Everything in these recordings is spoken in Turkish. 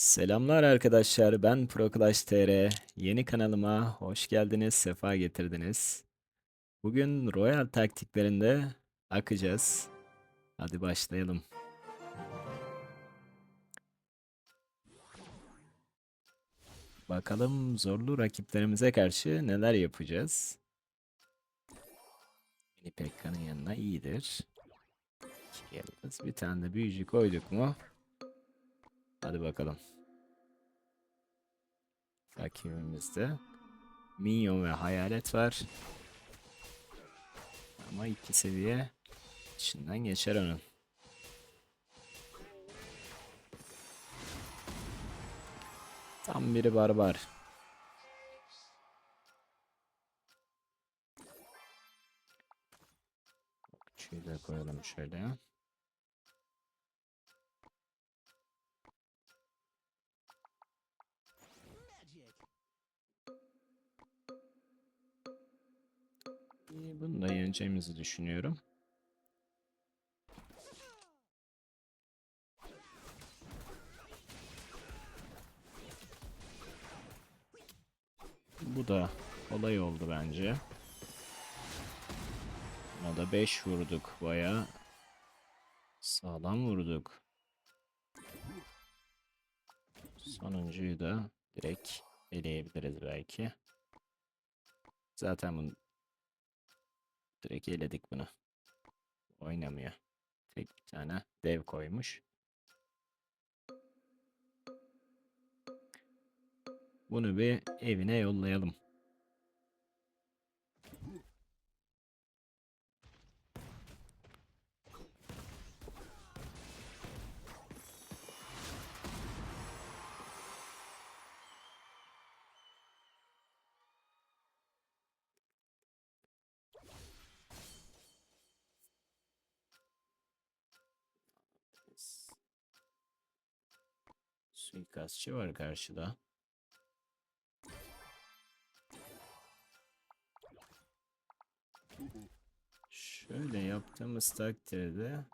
Selamlar arkadaşlar, ben ProClash TR. Yeni kanalıma hoş geldiniz, sefa getirdiniz. Bugün Royal taktiklerinde akacağız. Hadi başlayalım. Bakalım zorlu rakiplerimize karşı neler yapacağız. Mini Pekka'nın yanına iyidir. İki yıldız. Bir tane de büyücü koyduk mu? Hadi bakalım. Rakibimizde Minyon ve Hayalet var. Ama iki seviye içinden geçer onun. Tam biri barbar. Okçuyu da koyalım şöyle. İyi, Bunu da yeneceğimizi düşünüyorum. Bu da olay oldu bence. Buna da 5 vurduk baya. Sağlam vurduk. Sonuncuyu da direkt eleyebiliriz belki. Zaten bunu direkt eledik bunu. Oynamıyor. Tek bir tane dev koymuş. Bunu bir evine yollayalım. Suikastçı var karşıda. Şöyle yaptığımız takdirde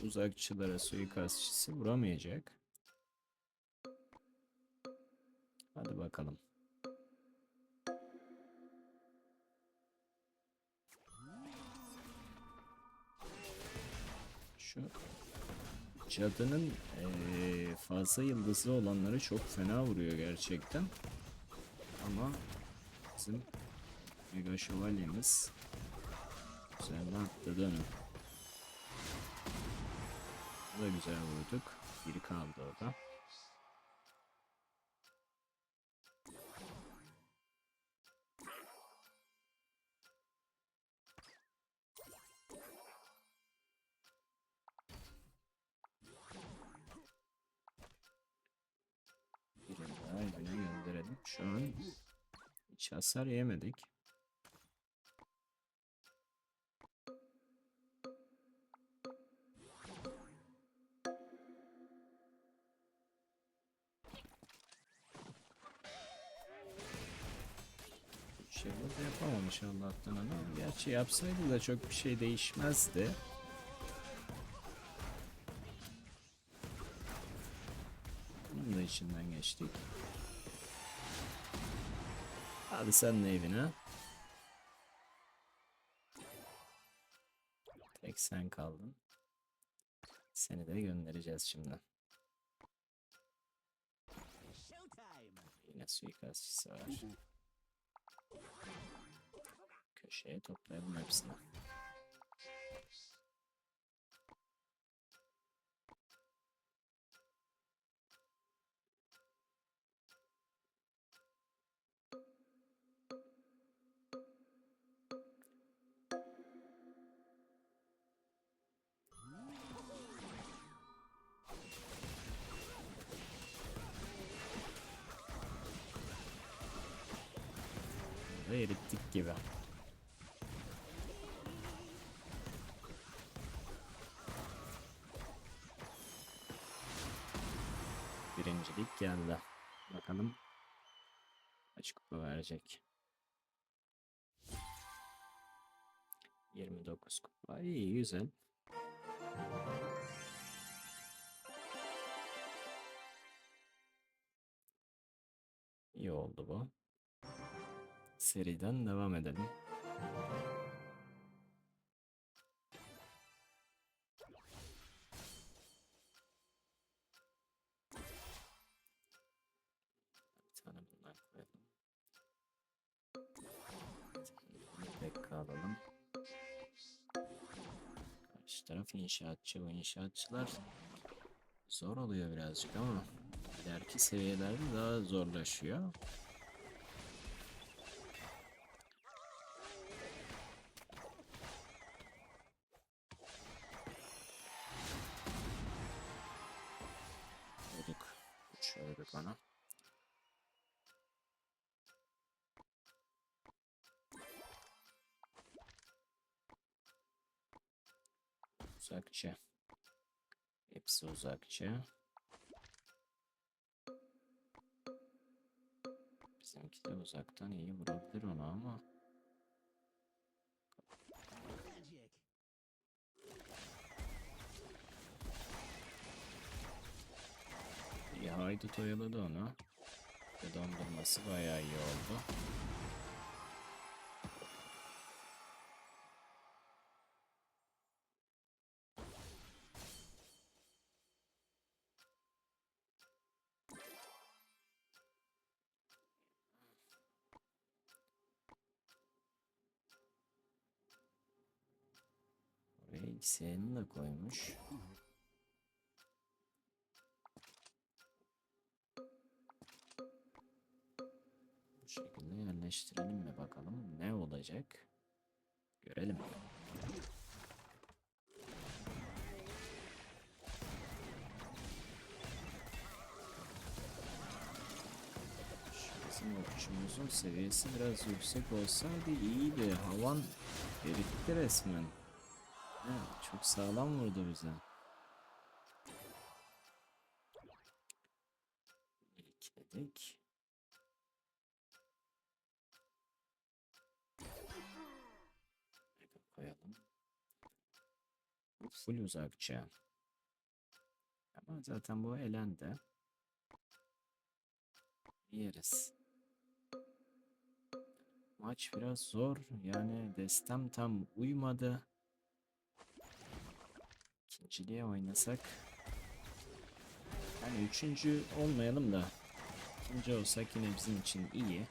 uzakçılara suikastçısı vuramayacak. Hadi bakalım. Şu cadının eee, fazla yıldızlı olanları çok fena vuruyor gerçekten. Ama bizim Mega Şövalyemiz Güzel atladı onu. Bu da güzel vurduk. Biri kaldı orada. Hiç hasar yemedik. şey burada yapamamış Allah'tan ama gerçi yapsaydı da çok bir şey değişmezdi. Bunun da içinden geçtik. Hadi sen de evine. Tek sen kaldın. Seni de göndereceğiz şimdi. Yine suikastçısı var. Köşeye toplayalım hepsini. Ve erittik gibi. Birincilik geldi. Bakalım kaç kupa verecek. 29 kupa. İyi güzel. İyi oldu bu. Seriden devam edelim. Bir tane bundan koyalım. Taraf inşaatçı. Bu inşaatçılar zor oluyor birazcık ama ileriki seviyelerde daha zorlaşıyor. Uzakça. Hepsi uzakça. Bizimki de uzaktan iyi vurabilir onu ama. İyi haydut oyaladı onu. Dondurması bayağı iyi oldu. X'ini de koymuş. Bu şekilde yerleştirelim mi bakalım ne olacak? Görelim. Bizim okçumuzun seviyesi biraz yüksek olsaydı iyiydi. Havan eritti resmen. Evet, çok sağlam vurdu bize. İlkledik. Mega koyalım. Full uzakça. Ama zaten bu elendi. Yeriz. Maç biraz zor. Yani destem tam uymadı. İkinciliğe oynasak. Yani üçüncü olmayalım da. ikinci olsak yine bizim için iyi.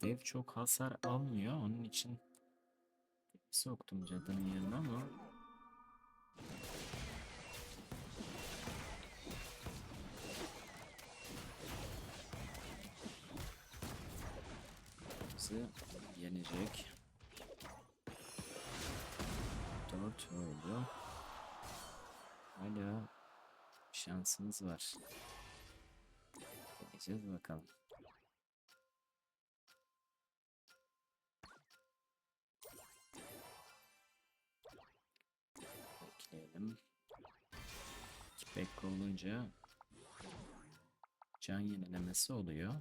Dev çok hasar almıyor. Onun için soktum cadının yerine ama bizi yenecek. 4 oldu. Hala şansımız var. Deneyeceğiz bakalım. İki dakika olunca can yenilemesi oluyor.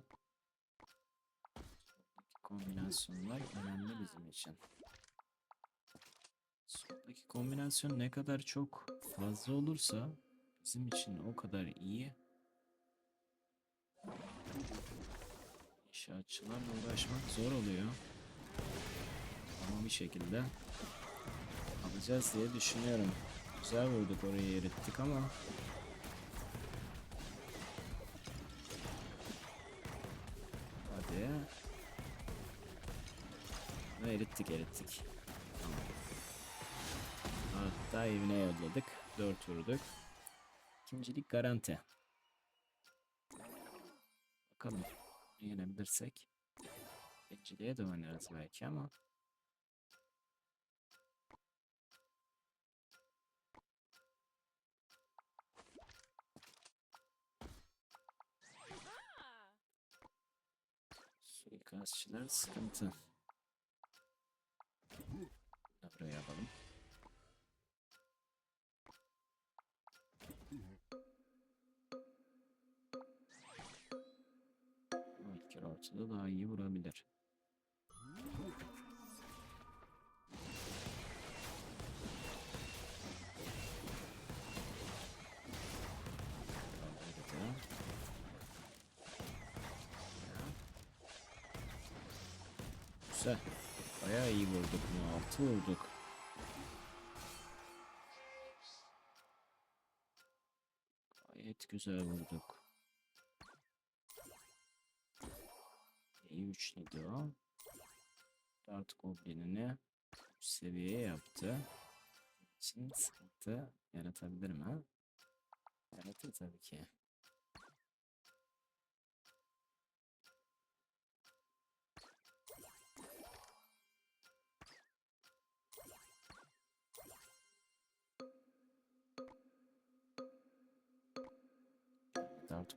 Soldaki kombinasyonlar önemli bizim için. Soldaki kombinasyon ne kadar çok fazla olursa bizim için o kadar iyi. İnşaatçılarla uğraşmak zor oluyor. Ama bir şekilde alacağız diye düşünüyorum. Güzel vurduk orayı erittik ama Hadi. Ve erittik erittik. Tamam. Hatta evine yolladık. 4 vurduk. İkincilik garanti. Bakalım. Yenebilirsek. İkinciliğe de oynarız belki ama. Suikastçılar sıkıntı. Buraya alalım. Valkyr ortada daha iyi vurabilir. Güzel. Bayağı iyi vurduk bunu. Altı vurduk. Gayet güzel vurduk. İyi üçlüydü o. Dart Goblin'ini üst seviye yaptı. Için sıkıntı yaratabilir mi? Yaratır tabii ki.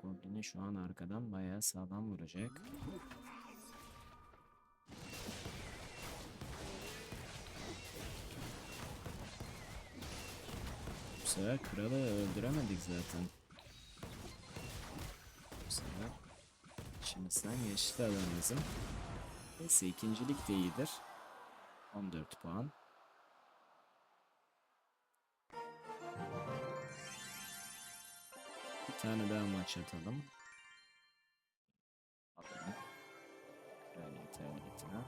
Goblin'i şu an arkadan bayağı sağlam vuracak. Bu sefer kralı öldüremedik zaten. Bu sefer içimizden geçti adamımızın. Neyse ikincilik de iyidir. 14 puan. Tane daha maç atalım. Atalım. Kraliyet eyaletine.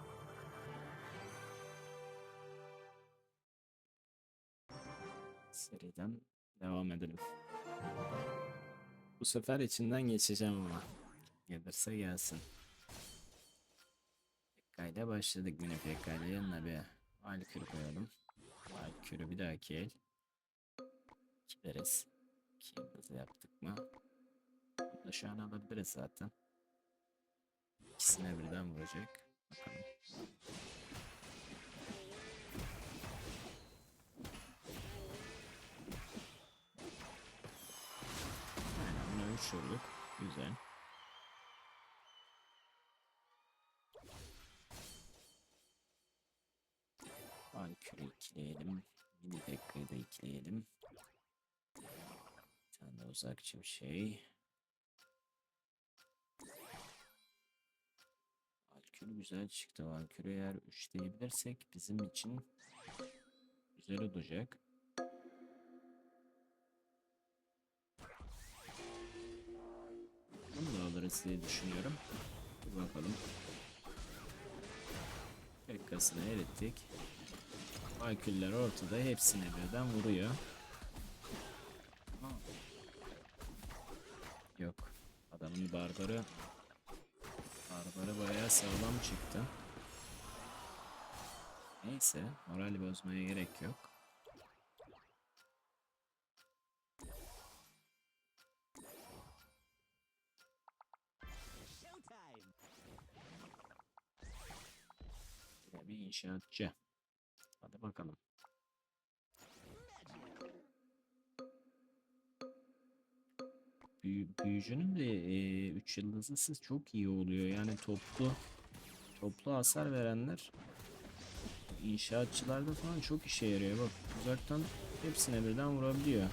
Seriden devam edelim. Bu sefer içinden geçeceğim ama. Gelirse gelsin. Pekka'yla başladık yine Pekka'yla yanına bir Valkür koyalım. Valkür'ü bir dahaki el. Gideriz. İki yıldızı yaptık mı? Bunu şu an alabiliriz zaten. İkisine birden vuracak. Bakalım. Aynen buna 3 vurduk. Güzel. Valkür'ü ikileyelim. Mini Pekka'yı da ikileyelim. Tane de uzakçı şey. Valkür güzel çıktı. Valkür'ü eğer 3 diyebilirsek bizim için güzel olacak. Bunu da alırız diye düşünüyorum. Bir bakalım. Pekkasını erittik. Valkürler ortada. Hepsine birden vuruyor. Ama- Yok. Adamın barbarı Barbarı bayağı sağlam çıktı. Neyse, moral bozmaya gerek yok. Bir inşaatçı. Hadi bakalım. Büyü, büyücünün de 3 yıldızlısı çok iyi oluyor. Yani toplu toplu hasar verenler inşaatçılarda falan çok işe yarıyor. Bak uzaktan hepsine birden vurabiliyor.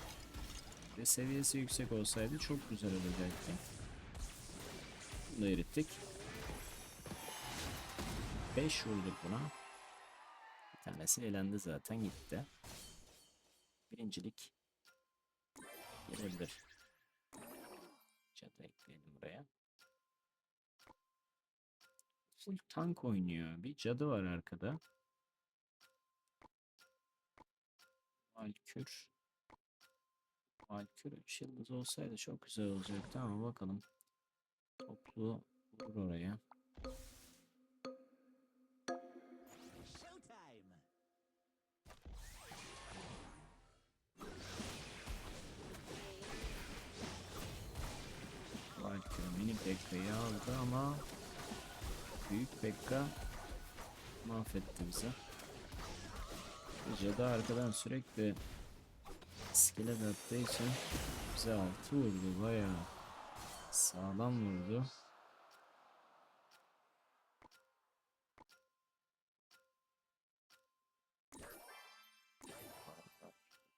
Ve seviyesi yüksek olsaydı çok güzel olacaktı. Bunu da erittik. 5 vurduk buna. Bir tanesi elendi zaten gitti. Birincilik gelebilir. Cadı ekleyelim buraya. Full tank oynuyor. Bir cadı var arkada. Valkür. Valkür 3 yıldız olsaydı çok güzel olacaktı ama bakalım. Toplu vurur oraya. Pekka'yı aldı ama Büyük Pekka mahvetti bize. Cadı arkadan sürekli iskelet attığı için bize altı vurdu bayağı sağlam vurdu.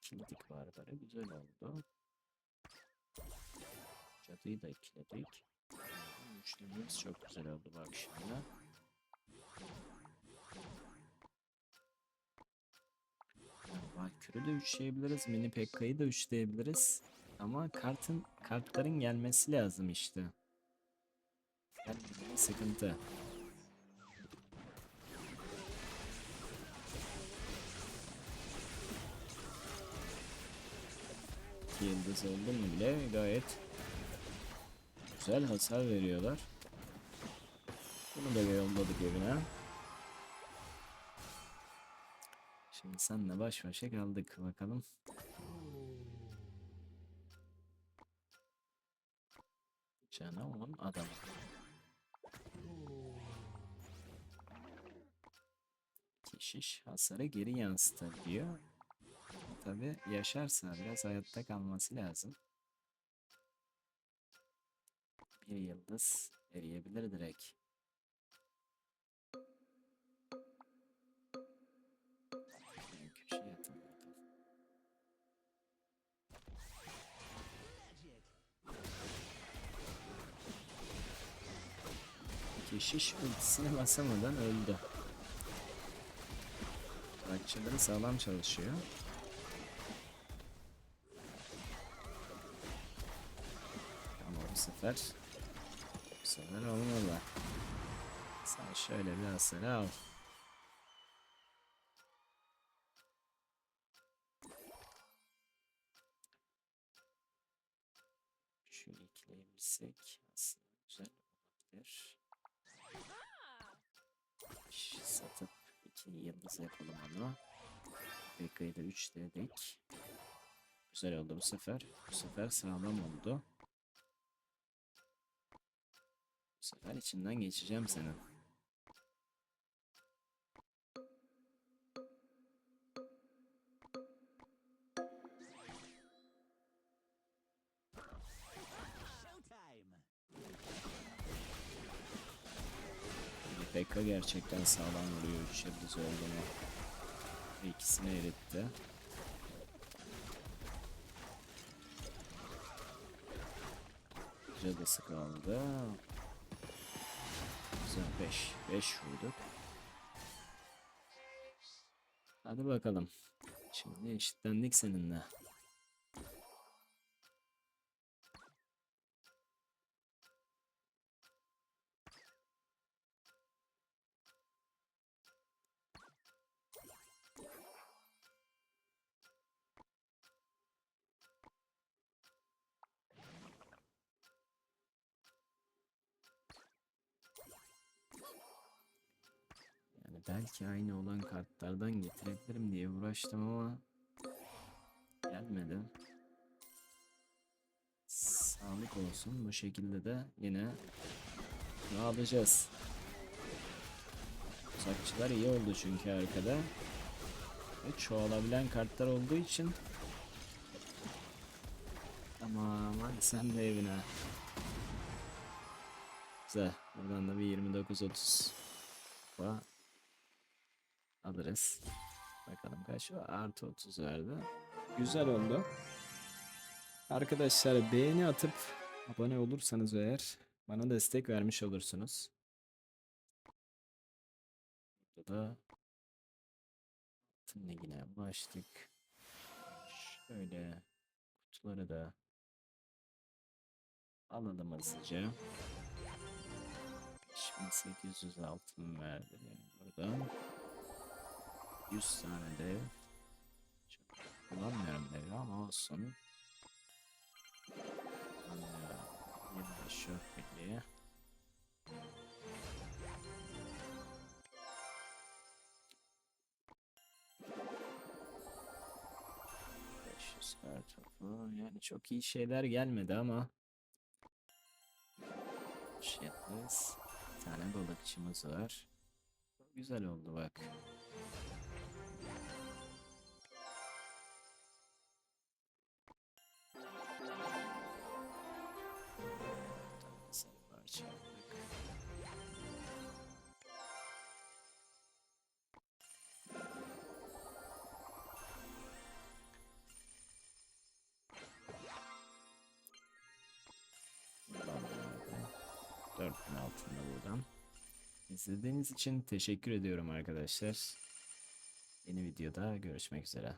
Kilitlik barbara güzel oldu. Cadıyı da ikiledik. Üçlememiz çok güzel oldu bak şimdi. Yani Valkür'ü de üçleyebiliriz. Mini Pekka'yı da üçleyebiliriz. Ama kartın kartların gelmesi lazım işte. Gelmediği sıkıntı. Yıldız oldu mu bile gayet güzel hasar veriyorlar. Bunu da yolladık evine. Şimdi senle baş başa kaldık bakalım. Canavarın adamı. Keşiş hasarı geri yansıtır diyor. Tabi yaşarsa biraz hayatta kalması lazım. Bir yıldız eriyebilir direkt. Köşeye atalım. Keşiş ultisine basamadan öldü. Rakçıları sağlam çalışıyor. Ama bu sefer sefer olmalı. Sen şöyle bir hasarı al. Şunu ekleyebilsek aslında güzel olabilir. Satıp iki yıldız yapalım onu. Bekka'yı da 3 dedik. Güzel oldu bu sefer. Bu sefer sağlam oldu. Bu sefer içinden geçeceğim senin. PK gerçekten sağlam vuruyor 3 yıldız olduğunu. İkisini eritti. Cadısı kaldı. Güzel 5. 5 vurduk. Hadi bakalım. Şimdi eşitlendik seninle. Belki aynı olan kartlardan getirebilirim diye uğraştım ama gelmedi. Sağlık olsun. Bu şekilde de yine ne alacağız? Uzakçılar iyi oldu çünkü arkada. Ve çoğalabilen kartlar olduğu için Tamam hadi sen de evine. Güzel. Buradan da bir 29-30 kupa alırız. Bakalım kaç var? Artı 30 verdi. Güzel oldu. Arkadaşlar beğeni atıp abone olursanız eğer bana destek vermiş olursunuz. Burada da altın ligine ulaştık. Şöyle kutuları da alalım hızlıca. 5800 altın verdi buradan. 100 tane de çok kullanmıyorum devi ama olsun. Kullanmıyorum. 25 şort birliği. Beş kar topu. Yani çok iyi şeyler gelmedi ama Shitless. Bir tane balıkçımız var. Güzel oldu bak. İzlediğiniz için teşekkür ediyorum arkadaşlar. Yeni videoda görüşmek üzere.